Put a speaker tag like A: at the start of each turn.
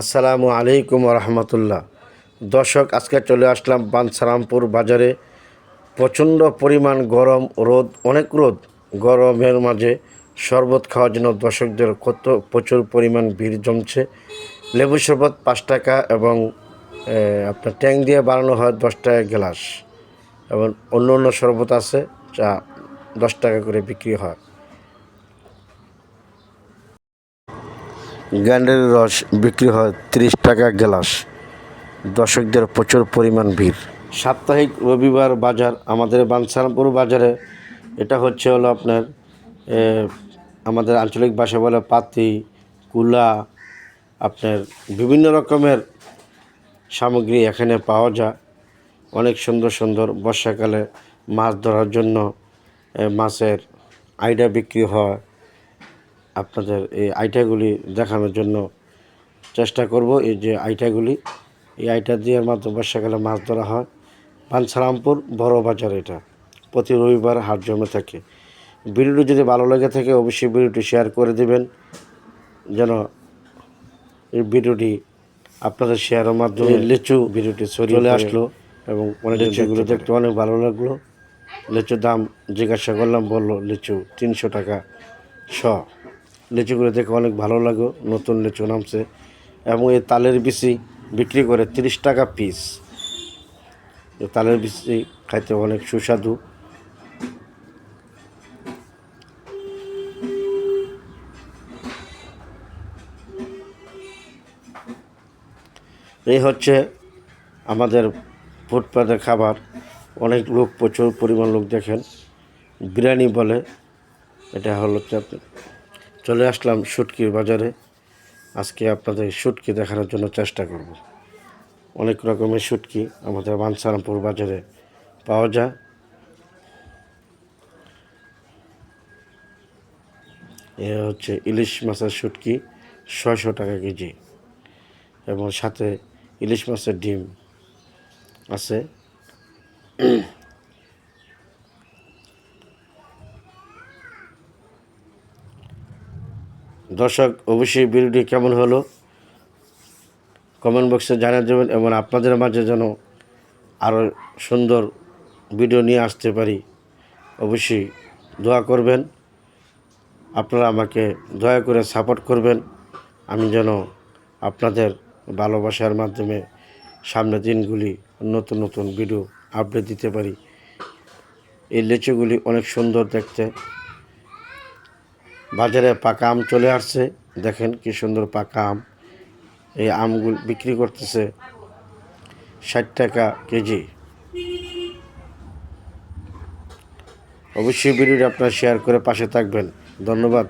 A: আসসালামু আলাইকুম রহমতুল্লাহ দর্শক, আজকে চলে আসলাম বানসারামপুর বাজারে। প্রচণ্ড পরিমাণ গরম, রোদ, অনেক রোদ। গরমের মাঝে শরবত খাওয়ার জন্য দর্শকদের কত প্রচুর পরিমাণ ভিড় জমছে। লেবু শরবত পাঁচ টাকা এবং আপনার ট্যাং দিয়ে বানানো হয় দশ টাকা গ্লাস। এবং অন্য অন্য শরবত আছে যা দশ টাকা করে বিক্রি হয়। গ্যান্ডের রস বিক্রি হয় তিরিশ টাকা গ্লাস। দর্শকদের প্রচুর পরিমাণ ভিড়। সাপ্তাহিক রবিবার বাজার, আমাদের বানসারামপুর বাজারে এটা হচ্ছে হলো আপনার আমাদের আঞ্চলিক ভাষা বলে পাতি, কুলা, আপনার বিভিন্ন রকমের সামগ্রী এখানে পাওয়া যায়। অনেক সুন্দর সুন্দর বর্ষাকালে মাছ ধরার জন্য মাছের আইডা বিক্রি হয়। আপনাদের এই আইটাগুলি দেখানোর জন্য চেষ্টা করব। এই যে আইটাগুলি এই আইটা দিয়ে মাত্র বর্ষাকালে মাছ ধরা হয়। পানসারামপুর বড় বাজার এটা। প্রতি রবিবার হাট জমে থাকে। ভিডিওটি যদি ভালো লেগে থাকে অবশ্যই ভিডিওটি শেয়ার করে দেবেন যেন এই ভিডিওটি আপনাদের শেয়ারের মাধ্যমে লিচু ভিডিওটি চলে আসলো এবং অনেক লিচুগুলো দেখতে অনেক ভালো লাগল। লিচুর দাম জিজ্ঞাসা করলাম বলল লিচু তিনশো টাকা শ। লিচুগুলো দেখে অনেক ভালো লাগে, নতুন লিচু নামছে। এবং এই তালের বিচি বিক্রি করে তিরিশ টাকা পিস তালের বিচি খাইতে অনেক সুস্বাদু। এই হচ্ছে আমাদের ফুটপাতের খাবার। অনেক লোক প্রচুর পরিমাণ লোক দেখেন। বিরিয়ানি বলে, এটা হলো চলে আসলাম শুটকির বাজারে। আজকে আপনাদের শুটকি দেখানোর জন্য চেষ্টা করব। অনেক রকমের শুটকি আমাদের মানসারামপুর বাজারে পাওয়া যায়। এ হচ্ছে ইলিশ মাছের শুটকি, ছয়শো টাকা কেজি। এবং সাথে ইলিশ মাছের ডিম আছে। দর্শক, অবশ্যই ভিডিওটি কেমন হলো? কমেন্ট বক্সে জানিয়ে দেবেন এবং আপনাদের মাঝে যেন আরও সুন্দর ভিডিও নিয়ে আসতে পারি। অবশ্যই দোয়া করবেন। আপনারা আমাকে দয়া করে সাপোর্ট করবেন। আমি যেন আপনাদের ভালোবাসার মাধ্যমে সামনের দিনগুলি নতুন নতুন ভিডিও আপডেট দিতে পারি। এই লিচুগুলি অনেক সুন্দর দেখতে। বাজারে পাকা আম চলে আসছে। দেখেন কি সুন্দর পাকা আম। এই আমগুলো বিক্রি করতেছে ষাট টাকা কেজি। অবশ্যই ভিডিওটি আপনারা শেয়ার করে পাশে থাকবেন। ধন্যবাদ।